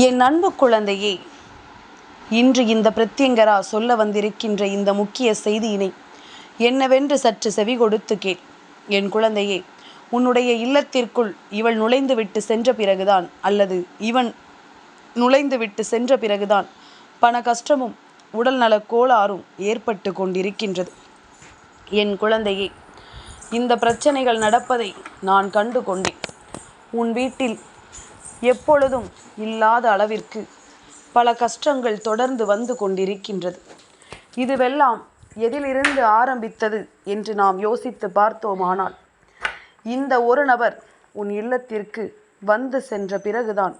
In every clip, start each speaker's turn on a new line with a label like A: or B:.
A: என் அன்பு குழந்தையே இன்று இந்த பிரத்யங்கரா சொல்ல வந்திருக்கின்ற இந்த முக்கிய செய்தியினை என்னவென்று சற்று செவி கொடுத்து கேள். என் குழந்தையே உன்னுடைய இல்லத்திற்குள் இவள் நுழைந்துவிட்டு சென்ற பிறகுதான் அல்லது இவன் நுழைந்துவிட்டு சென்ற பிறகுதான் பண கஷ்டமும் உடல்நல கோளாறும் ஏற்பட்டு கொண்டிருக்கின்றது. என் குழந்தையே இந்த பிரச்சனைகள் நடப்பதை நான் கண்டு கொண்டேன் உன் வீட்டில் எப்பொழுதும் இல்லாத அளவிற்கு பல கஷ்டங்கள் தொடர்ந்து வந்து கொண்டிருக்கின்றது. இதுவெல்லாம் எதிலிருந்து ஆரம்பித்தது என்று நாம் யோசித்து பார்த்தோமானால் இந்த ஒரு நபர் உன் இல்லத்திற்கு வந்து சென்ற பிறகுதான்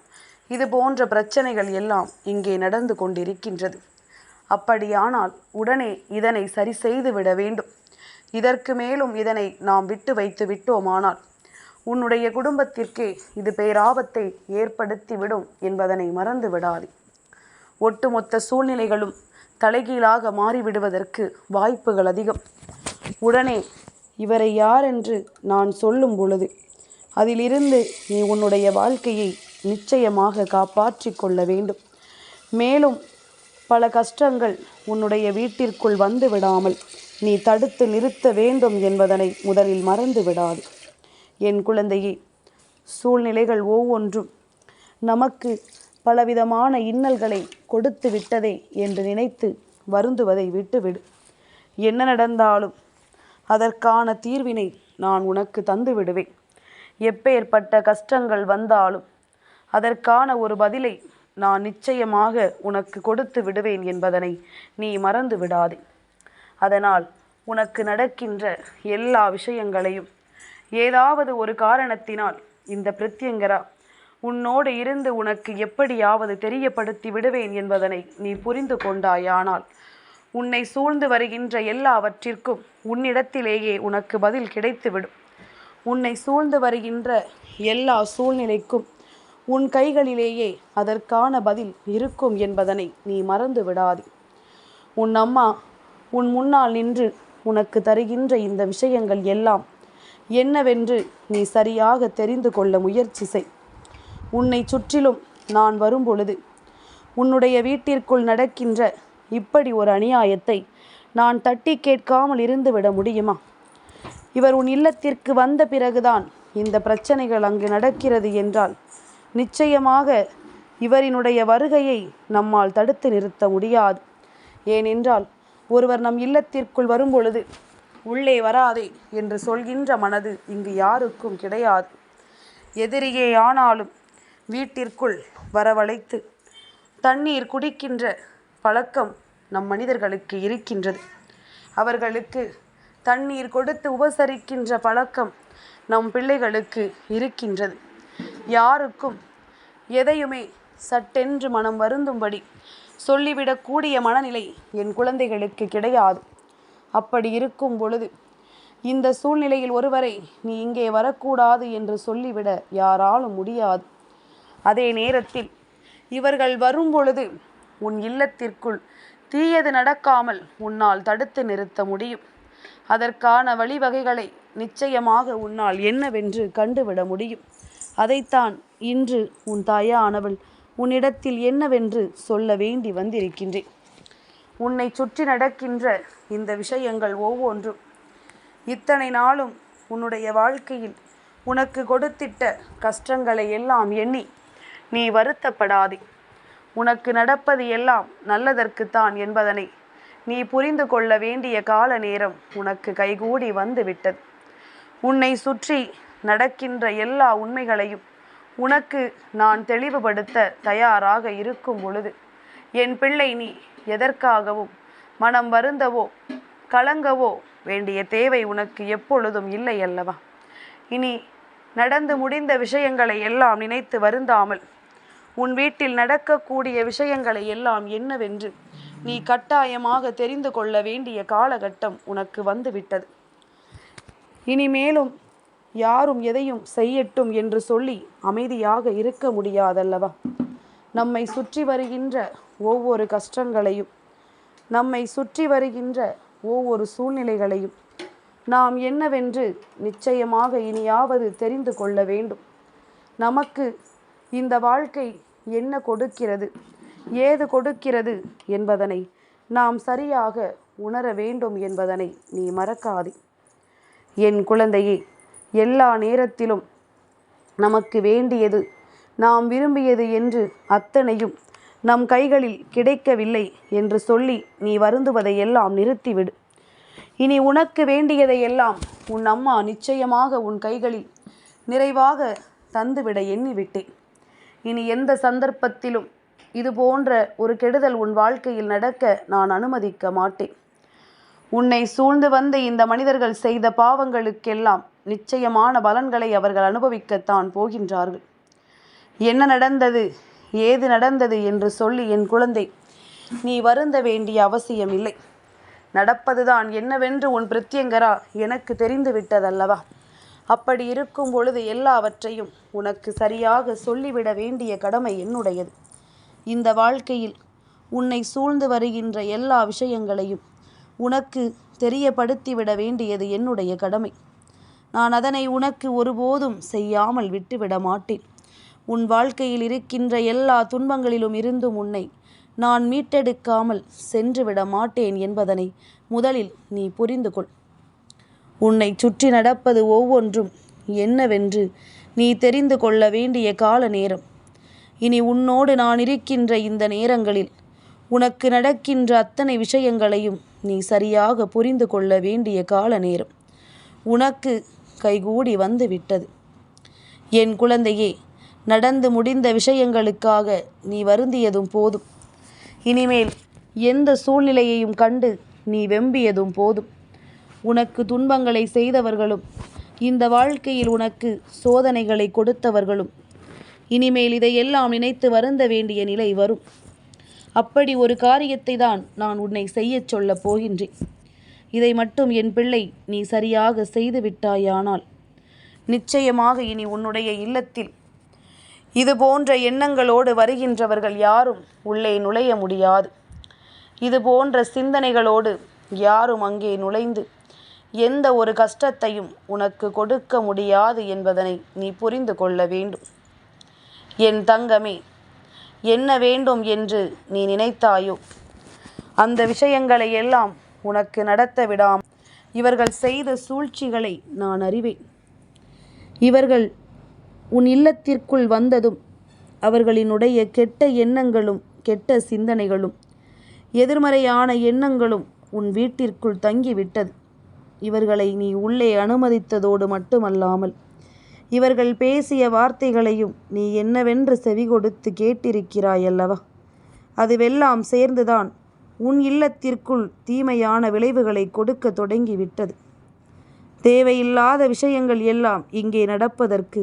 A: இது போன்ற பிரச்சனைகள் எல்லாம் இங்கே நடந்து கொண்டிருக்கின்றது. அப்படியானால் உடனே இதனை சரி செய்து விட வேண்டும். இதற்கு மேலும் இதனை நாம் விட்டு வைத்து விட்டோமானால் உன்னுடைய குடும்பத்திற்கே இது பேராபத்தை ஏற்படுத்திவிடும் என்பதனை மறந்து விடாதே ஒட்டுமொத்த சூழ்நிலைகளும் தலைகீழாக மாறிவிடுவதற்கு வாய்ப்புகள் அதிகம். உடனே இவரை யார் என்று நான் சொல்லும் பொழுது அதிலிருந்து நீ உன்னுடைய வாழ்க்கையை நிச்சயமாக காப்பாற்றிக் கொள்ள வேண்டும். மேலும் பல கஷ்டங்கள் உன்னுடைய வீட்டிற்குள் வந்து விடாமல் நீ தடுத்து நிறுத்த வேண்டும் என்பதனை முதலில் மறந்து விடாது என் குழந்தையே சூழ்நிலைகள் ஒவ்வொன்றும் நமக்கு பலவிதமான இன்னல்களை கொடுத்து விட்டதே என்று நினைத்து வருந்துவதை விட்டுவிடு. என்ன நடந்தாலும் அதற்கான தீர்வினை நான் உனக்கு தந்து விடுவேன். எப்பேற்பட்ட கஷ்டங்கள் வந்தாலும் அதற்கான ஒரு பதிலை நான் நிச்சயமாக உனக்கு கொடுத்து விடுவேன் என்பதனை நீ மறந்து விடாதே அதனால் உனக்கு நடக்கின்ற எல்லா விஷயங்களையும் ஏதாவது ஒரு காரணத்தினால் இந்த பிரத்யங்கரா உன்னோடு இருந்து உனக்கு எப்படியாவது தெரியப்படுத்தி விடுவேன் என்பதனை நீ புரிந்து கொண்டாயானால் உன்னை சூழ்ந்து வருகின்ற எல்லாவற்றிற்கும் உன்னிடத்திலேயே உனக்கு பதில் கிடைத்துவிடும். உன்னை சூழ்ந்து வருகின்ற எல்லா சூழ்நிலைக்கும் உன் கைகளிலேயே அதற்கான பதில் இருக்கும் என்பதனை நீ மறந்து விடாதே. உன் அம்மா உன் முன்னால் நின்று உனக்கு தருகின்ற இந்த விஷயங்கள் எல்லாம் என்னவென்று நீ சரியாக தெரிந்து கொள்ள முயற்சி செய். உன்னை சுற்றிலும் நான் வரும்பொழுது உன்னுடைய வீட்டிற்குள் நடக்கின்ற இப்படி ஒரு அநியாயத்தை நான் தட்டி கேட்காமல் இருந்துவிட முடியுமா? இவர் உன் இல்லத்திற்கு வந்த பிறகுதான் இந்த பிரச்சனைகள் அங்கு நடக்கிறது என்றால் நிச்சயமாக இவரினுடைய வருகையை நம்மால் தடுத்து நிறுத்த முடியாது. ஏனென்றால் ஒருவர் நம் இல்லத்திற்குள் வரும்பொழுது உள்ளே வராதே என்று சொல்கின்ற மனது இங்கு யாருக்கும் கிடையாது. எதிரியே ஆனாலும் வீட்டிற்குள் வரவழைத்து தண்ணீர் குடிக்கின்ற பழக்கம் நம் மனிதர்களுக்கு இருக்கின்றது. அவர்களுக்கு தண்ணீர் கொடுத்து உபசரிக்கின்ற பழக்கம் நம் பிள்ளைகளுக்கு இருக்கின்றது. யாருக்கும் எதையுமே சட்டென்று மனம் வருந்தும்படி சொல்லிவிடக்கூடிய மனநிலை என் குழந்தைகளுக்கு கிடையாது. அப்படி இருக்கும் பொழுது இந்த சூழ்நிலையில் ஒருவரை நீ இங்கே வரக்கூடாது என்று சொல்லிவிட யாராலும் முடியாது. அதே நேரத்தில் இவர்கள் வரும் பொழுது உன் இல்லத்திற்குள் தீயது நடக்காமல் உன்னால் தடுத்து நிறுத்த முடியும். அதற்கான வழிவகைகளை நிச்சயமாக உன்னால் என்னவென்று கண்டுவிட முடியும். அதைத்தான் இன்று உன் தாயானவள் உன்னிடத்தில் என்னவென்று சொல்ல வேண்டி வந்திருக்கின்றேன். உன்னை சுற்றி நடக்கின்ற இந்த விஷயங்கள் ஒவ்வொன்றும். இத்தனை நாளும் உன்னுடைய வாழ்க்கையில் உனக்கு கொடுத்திட்ட கஷ்டங்களை எல்லாம் எண்ணி நீ வருத்தப்படாதே. உனக்கு நடப்பது எல்லாம் நல்லதற்குத்தான் என்பதனை நீ புரிந்து கொள்ள வேண்டிய கால நேரம் உனக்கு கைகூடி வந்து விட்டது உன்னை சுற்றி நடக்கின்ற எல்லா உண்மைகளையும் உனக்கு நான் தெளிவுபடுத்த தயாராக இருக்கும் பொழுது என் பிள்ளை நீ எதற்காகவும் மனம் வருந்தவோ கலங்கவோ வேண்டிய தேவை உனக்கு எப்பொழுதும் இல்லை அல்லவா? இனி நடந்து முடிந்த விஷயங்களை எல்லாம் நினைத்து வருந்தாமல் உன் வீட்டில் நடக்கக்கூடிய விஷயங்களை எல்லாம் என்னவென்று நீ கட்டாயமாக தெரிந்து கொள்ள வேண்டிய காலகட்டம் உனக்கு வந்துவிட்டது. இனிமேலும் யாரும் எதையும் செய்யட்டும் என்று சொல்லி அமைதியாக இருக்க முடியாதல்லவா? நம்மை சுற்றி வருகின்ற ஒவ்வொரு கஷ்டங்களையும் நம்மை சுற்றி வருகின்ற ஒவ்வொரு சூழ்நிலைகளையும் நாம் என்னவென்று நிச்சயமாக இனியாவது தெரிந்து கொள்ள வேண்டும். நமக்கு இந்த வாழ்க்கை என்ன கொடுக்கிறது ஏது கொடுக்கிறது என்பதனை நாம் சரியாக உணர வேண்டும் என்பதனை நீ மறக்காதே. என் குழந்தையே எல்லா நேரத்திலும் நமக்கு வேண்டியது நாம் விரும்பியது என்று அத்தனையும் நம் கைகளில் கிடைக்கவில்லை என்று சொல்லி நீ வருந்துவதை எல்லாம் நிறுத்திவிடு. இனி உனக்கு வேண்டியதை எல்லாம் உன் அம்மா நிச்சயமாக உன் கைகளில் நிறைவாக தந்துவிட எண்ணிவிட்டேன். இனி எந்த சந்தர்ப்பத்திலும் இது போன்ற ஒரு கெடுதல் உன் வாழ்க்கையில் நடக்க நான் அனுமதிக்க மாட்டேன். உன்னை சூழ்ந்து வந்த இந்த மனிதர்கள் செய்த பாவங்களுக்கெல்லாம் நிச்சயமான பலன்களை அவர்கள் அனுபவிக்கத்தான் போகின்றார்கள். என்ன நடந்தது? ஏது நடந்தது? என்று சொல்லி என் குழந்தை நீ வருந்த வேண்டிய அவசியம் இல்லை நடப்பதுதான் என்னவென்று உன் பிரத்யங்கரா? எனக்கு தெரிந்து விட்டதல்லவா அப்படி இருக்கும் பொழுது எல்லாவற்றையும் உனக்கு சரியாக சொல்லிவிட வேண்டிய கடமை என்னுடையது. இந்த வாழ்க்கையில் உன்னை சூழ்ந்து வருகின்ற எல்லா விஷயங்களையும் உனக்கு தெரியப்படுத்திவிட வேண்டியது என்னுடைய கடமை. நான் அதனை உனக்கு ஒருபோதும் செய்யாமல் விட்டுவிட மாட்டேன். உன் வாழ்க்கையில் இருக்கின்ற எல்லா துன்பங்களிலும் இருந்தும் உன்னை நான் மீட்டெடுக்காமல் சென்றுவிட மாட்டேன் என்பதனை முதலில் நீ புரிந்து கொள். உன்னை சுற்றி நடப்பது ஒவ்வொன்றும் என்னவென்று நீ தெரிந்து கொள்ள வேண்டிய கால நேரம். இனி உன்னோடு நான் இருக்கின்ற இந்த நேரங்களில் உனக்கு நடக்கின்ற அத்தனை விஷயங்களையும் நீ சரியாக புரிந்து கொள்ள வேண்டிய கால நேரம். உனக்கு கைகூடி வந்து விட்டது என் குழந்தையே நடந்து முடிந்த விஷயங்களுக்காக நீ வருந்தியதும் போதும். இனிமேல் எந்த சூழ்நிலையையும் கண்டு நீ வெம்பியதும் போதும். உனக்கு துன்பங்களை செய்தவர்களும் இந்த வாழ்க்கையில் உனக்கு சோதனைகளை கொடுத்தவர்களும் இனிமேல் இதையெல்லாம் நினைத்து வருந்த வேண்டிய நிலை வரும். அப்படி ஒரு காரியத்தை தான் நான் உன்னை செய்யச் சொல்லப் போகின்றேன். இதை மட்டும் என் பிள்ளை நீ சரியாக செய்து விட்டாயானால் நிச்சயமாக இனி உன்னுடைய இல்லத்தில் இது போன்ற எண்ணங்களோடு வருகின்றவர்கள் யாரும் உள்ளே நுழைய முடியாது. இது போன்ற சிந்தனைகளோடு யாரும் அங்கே நுழைந்து எந்த ஒரு கஷ்டத்தையும் உனக்கு கொடுக்க முடியாது என்பதனை நீ புரிந்து கொள்ள வேண்டும். என் தங்கமே என்ன வேண்டும் என்று நீ நினைத்தாயோ? அந்த விஷயங்களை எல்லாம் உனக்கு நடத்த விடாம். இவர்கள் செய்த சூழ்ச்சிகளை நான் அறிவேன். இவர்கள் உன் இல்லத்திற்குள் வந்ததும் அவர்களினுடைய கெட்ட எண்ணங்களும் கெட்ட சிந்தனைகளும் எதிர்மறையான எண்ணங்களும் உன் வீட்டிற்குள் தங்கிவிட்டது. இவர்களை நீ உள்ளே அனுமதித்ததோடு மட்டுமல்லாமல் இவர்கள் பேசிய வார்த்தைகளையும் நீ என்னவென்று செவி கொடுத்து கேட்டிருக்கிறாய் அல்லவா அதுவெல்லாம் சேர்ந்துதான் உன் இல்லத்திற்குள் தீமையான விளைவுகளை கொடுக்க தொடங்கிவிட்டது. தேவையில்லாத விஷயங்கள் எல்லாம் இங்கே நடப்பதற்கு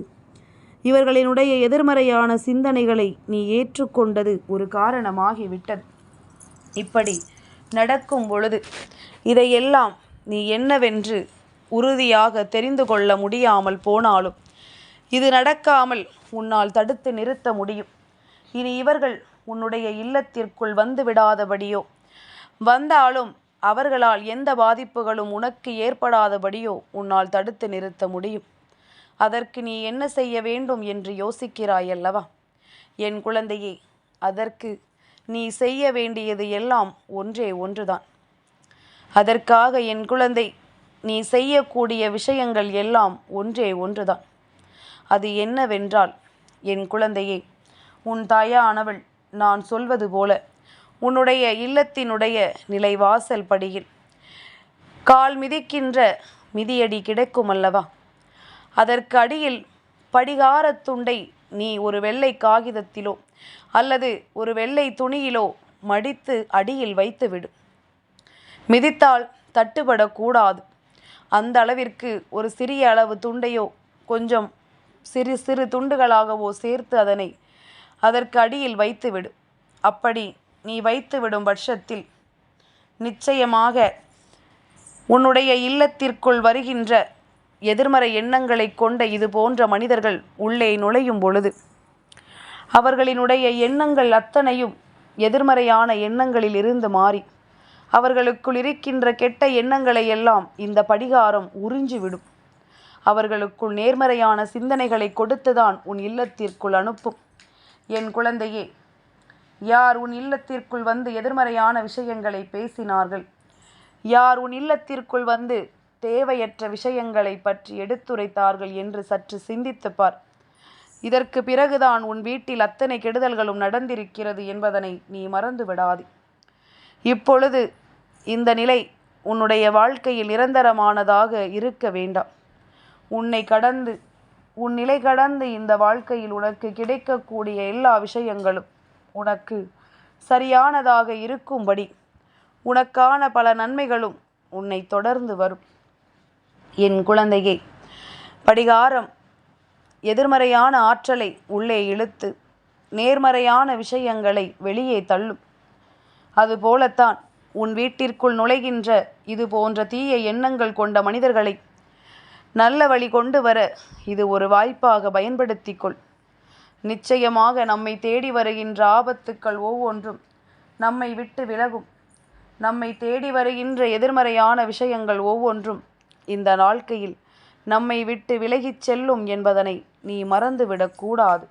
A: இவர்களினுடைய எதிர்மறையான சிந்தனைகளை நீ ஏற்றுக்கொண்டது ஒரு காரணமாகிவிட்டது. இப்படி நடக்கும் பொழுது இதையெல்லாம் நீ என்னவென்று உறுதியாக தெரிந்து கொள்ள முடியாமல் போனாலும் இது நடக்காமல் உன்னால் தடுத்து நிறுத்த முடியும். இனி இவர்கள் உன்னுடைய இல்லத்திற்குள் வந்து விடாதபடியோ வந்தாலும் அவர்களால் எந்த பாதிப்புகளும் உனக்கு ஏற்படாதபடியோ உன்னால் தடுத்து நிறுத்த முடியும். அதற்கு நீ என்ன செய்ய வேண்டும் என்று யோசிக்கிறாய் அல்லவா என் குழந்தையே அதற்கு நீ செய்ய வேண்டியது எல்லாம் ஒன்றே ஒன்றுதான். அதற்காக என் குழந்தை நீ செய்யக்கூடிய விஷயங்கள் எல்லாம் ஒன்றே ஒன்றுதான். அது என்னவென்றால் என் குழந்தையே உன் தாயானவள் நான் சொல்வது போல உன்னுடைய இல்லத்தினுடைய நிலைவாசல் படியில் கால் மிதிக்கின்ற மிதியடி கிடைக்கும் அல்லவா அதற்கு அடியில் படிகாரத் துண்டை நீ ஒரு வெள்ளை காகிதத்திலோ அல்லது ஒரு வெள்ளை துணியிலோ மடித்து அடியில் வைத்துவிடு. மிதித்தால் தட்டுப்படக்கூடாது. அந்த அளவிற்கு ஒரு சிறிய அளவு துண்டையோ கொஞ்சம் சிறு சிறு துண்டுகளாகவோ சேர்த்து அதனை அதற்கு அடியில் வைத்துவிடு. அப்படி நீ வைத்து விடும் பட்சத்தில் நிச்சயமாக உன்னுடைய இல்லத்திற்குள் வருகின்ற எதிர்மறை எண்ணங்களை கொண்ட இது போன்ற மனிதர்கள் உள்ளே நுழையும் பொழுது அவர்களினுடைய எண்ணங்கள் அத்தனையும் எதிர்மறையான எண்ணங்களில் இருந்து மாறி அவர்களுக்குள் இருக்கின்ற கெட்ட எண்ணங்களை எல்லாம் இந்த படிகாரம் உறிஞ்சிவிடும். அவர்களுக்குள் நேர்மறையான சிந்தனைகளை கொடுத்துதான் உன் இல்லத்திற்குள் அனுப்பும். என் குழந்தையே யார் உன் இல்லத்திற்குள் வந்து எதிர்மறையான விஷயங்களை பேசினார்கள்? யார் உன் இல்லத்திற்குள் வந்து தேவையற்ற விஷயங்களை பற்றி எடுத்துரைத்தார்கள் என்று சற்று சிந்தித்து பார். இதற்கு பிறகுதான் உன் வீட்டில் அத்தனை கெடுதல்களும் நடந்திருக்கிறது என்பதனை நீ மறந்து விடாதே இப்பொழுது இந்த நிலை உன்னுடைய வாழ்க்கையில் நிரந்தரமானதாக இருக்க வேண்டாம். உன்னை கடந்து உன் நிலை கடந்து இந்த வாழ்க்கையில் உனக்கு கிடைக்கக்கூடிய எல்லா விஷயங்களும் உனக்கு சரியானதாக இருக்கும்படி உனக்கான பல நன்மைகளும் உன்னை தொடர்ந்து வரும். என் குழந்தையே. படிகாரம் எதிர்மறையான ஆற்றலை உள்ளே இழுத்து நேர்மறையான விஷயங்களை வெளியே தள்ளும். அதுபோலத்தான் உன் வீட்டிற்குள் நுழைகின்ற இது போன்ற தீய எண்ணங்கள் கொண்ட மனிதர்களை நல்ல வழி கொண்டு வர இது ஒரு வாய்ப்பாக பயன்படுத்திக்கொள். நிச்சயமாக நம்மை தேடி வருகின்ற ஆபத்துக்கள் ஒவ்வொன்றும் நம்மை விட்டு விலகும். நம்மை தேடி வருகின்ற எதிர்மறையான விஷயங்கள் ஒவ்வொன்றும் இந்த வாழ்க்கையில் நம்மை விட்டு விலகிச் செல்லும் என்பதனை நீ மறந்துவிடக்கூடாது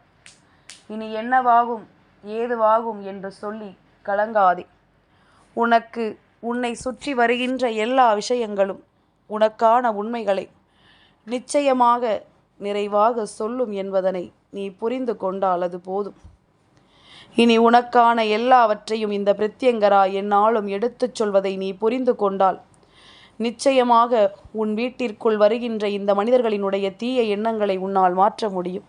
A: இனி என்னவாகும் ஏதுவாகும் என்று சொல்லி கலங்காதே. உனக்கு உன்னை சுற்றி வருகின்ற எல்லா விஷயங்களும் உனக்கான உண்மைகளை நிச்சயமாக நிறைவாக சொல்லும் என்பதனை நீ புரிந்து கொண்டால் அது போதும். இனி உனக்கான எல்லாவற்றையும் இந்த பிரத்யங்கரா என்னாலும் எடுத்துச் சொல்வதை நீ புரிந்து கொண்டால் நிச்சயமாக உன் வீட்டிற்குள் வருகின்ற இந்த மனிதர்களினுடைய தீய எண்ணங்களை உன்னால் மாற்ற முடியும்.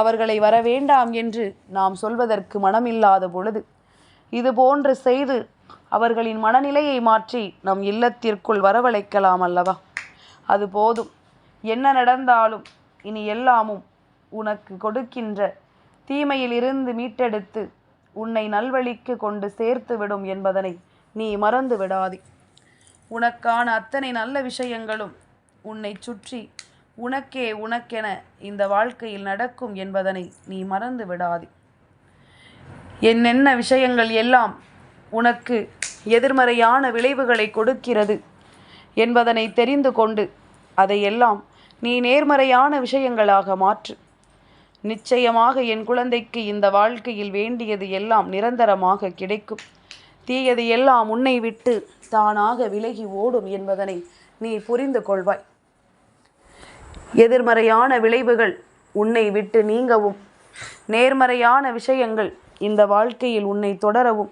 A: அவர்களை வர வேண்டாம் என்று நாம் சொல்வதற்கு மனமில்லாத பொழுது இது போன்று செய்து அவர்களின் மனநிலையை மாற்றி நம் இல்லத்திற்குள் வரவழைக்கலாம் அல்லவா? அது போதும். என்ன நடந்தாலும் இனி எல்லாமும் உனக்கு கொடுக்கின்ற தீமையிலிருந்து மீட்டெடுத்து உன்னை நல்வழிக்கு கொண்டு சேர்த்து விடும் என்பதனை நீ மறந்து விடாதே உனக்கான அத்தனை நல்ல விஷயங்களும் உன்னை சுற்றி உனக்கே உனக்கென இந்த வாழ்க்கையில் நடக்கும் என்பதனை நீ மறந்து விடாதே. என்னென்ன விஷயங்கள் எல்லாம் உனக்கு எதிர்மறையான விளைவுகளை கொடுக்கிறது என்பதனை தெரிந்து கொண்டு அதையெல்லாம் நீ நேர்மறையான விஷயங்களாக மாற்று. நிச்சயமாக என் குழந்தைக்கு இந்த வாழ்க்கையில் வேண்டியது எல்லாம் நிரந்தரமாக கிடைக்கும். தீயது எல்லாம் உன்னை விட்டு தானாக விலகி ஓடும் என்பதனை நீ புரிந்து கொள்வாய். எதிர்மறையான விளைவுகள் உன்னை விட்டு நீங்கவும் நேர்மறையான விஷயங்கள் இந்த வாழ்க்கையில் உன்னை தொடரவும்.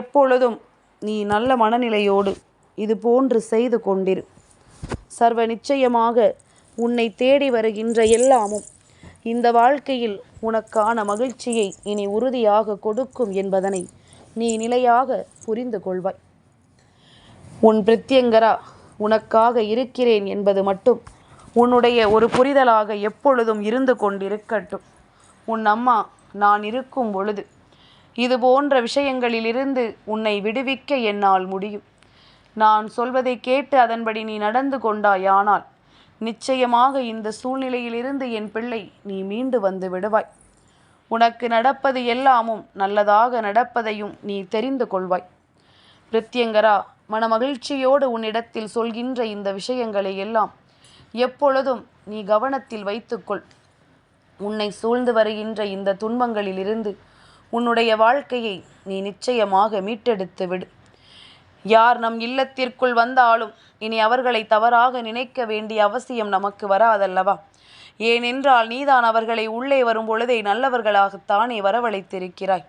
A: எப்பொழுதும் நீ நல்ல மனநிலையோடு இது போன்று செய்து கொண்டிரு. சர்வ நிச்சயமாக உன்னை தேடி வருகின்ற எல்லாமும் இந்த வாழ்க்கையில் உனக்கான மகிழ்ச்சியை இனி உறுதியாக கொடுக்கும் என்பதனை நீ நிலையாக புரிந்து கொள்வாய். உன் பிரத்யங்கரா உனக்காக இருக்கிறேன் என்பது மட்டும் உன்னுடைய ஒரு புரிதலாக எப்பொழுதும் இருந்து கொண்டிருக்கட்டும். உன் அம்மா நான் இருக்கும் பொழுது இது போன்ற விஷயங்களிலிருந்து உன்னை விடுவிக்க என்னால் முடியும். நான் சொல்வதை கேட்டு அதன்படி நீ நடந்து கொண்டாயானால் நிச்சயமாக இந்த சூழ்நிலையிலிருந்து என் பிள்ளை நீ மீண்டு வந்து விடுவாய். உனக்கு நடப்பது எல்லாமும் நல்லதாக நடப்பதையும் நீ தெரிந்து கொள்வாய். பிரித்யங்கரா மனமகிழ்ச்சியோடு உன்னிடத்தில் சொல்கின்ற இந்த விஷயங்களை எல்லாம் எப்பொழுதும் நீ கவனத்தில் வைத்துக்கொள். உன்னை சூழ்ந்து வருகின்ற இந்த துன்பங்களிலிருந்து உன்னுடைய வாழ்க்கையை நீ நிச்சயமாக மீட்டெடுத்து விடு. யார் நம் இல்லத்திற்குள் வந்தாலும் இனி அவர்களை தவறாக நினைக்க வேண்டிய அவசியம் நமக்கு வராதல்லவா? ஏனென்றால் நீதான் அவர்களை உள்ளே வரும் பொழுதே நல்லவர்களாகத்தானே வரவழைத்திருக்கிறாய்.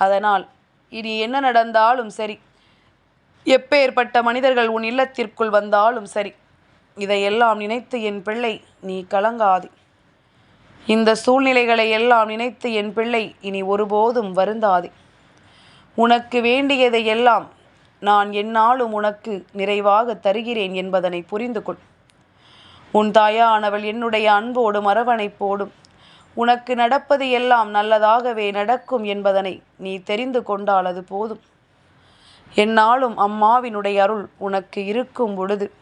A: அதனால் இனி என்ன நடந்தாலும் சரி. எப்பேற்பட்ட மனிதர்கள் உன் இல்லத்திற்குள் வந்தாலும் சரி. இதையெல்லாம் நினைத்து என் பிள்ளை நீ கலங்காதே. இந்த சூழ்நிலைகளை எல்லாம் நினைத்து என் பிள்ளை இனி ஒருபோதும் வருந்தாதே. உனக்கு வேண்டியதை எல்லாம் நான் என்னாலும் உனக்கு நிறைவாக தருகிறேன் என்பதனை புரிந்து கொள் உன் தாயானவள் என்னுடைய அன்போடும் அரவணைப்போடும். உனக்கு நடப்பது எல்லாம் நல்லதாகவே நடக்கும் என்பதனை நீ தெரிந்து கொண்டால் அது போதும். என்னாலும் அம்மாவினுடைய அருள் உனக்கு இருக்கும் பொழுது.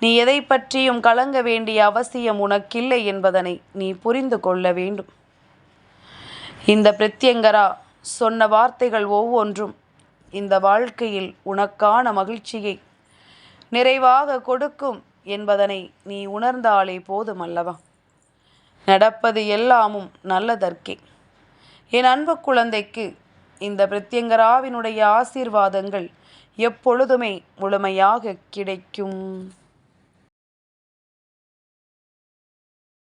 A: நீ எதை பற்றியும் கலங்க வேண்டிய அவசியம் உனக்கில்லை என்பதனை நீ புரிந்து கொள்ள வேண்டும். இந்த பிரத்யங்கரா சொன்ன வார்த்தைகள் ஒவ்வொன்றும் இந்த வாழ்க்கையில் உனக்கான மகிழ்ச்சியை நிறைவாக கொடுக்கும் என்பதனை நீ உணர்ந்தாலே போதும் அல்லவா நடப்பது எல்லாமும் நல்லதற்கே. என் அன்பு குழந்தைக்கு இந்த பிரத்யங்கராவினுடைய ஆசீர்வாதங்கள் எப்பொழுதுமே முழுமையாக கிடைக்கும்.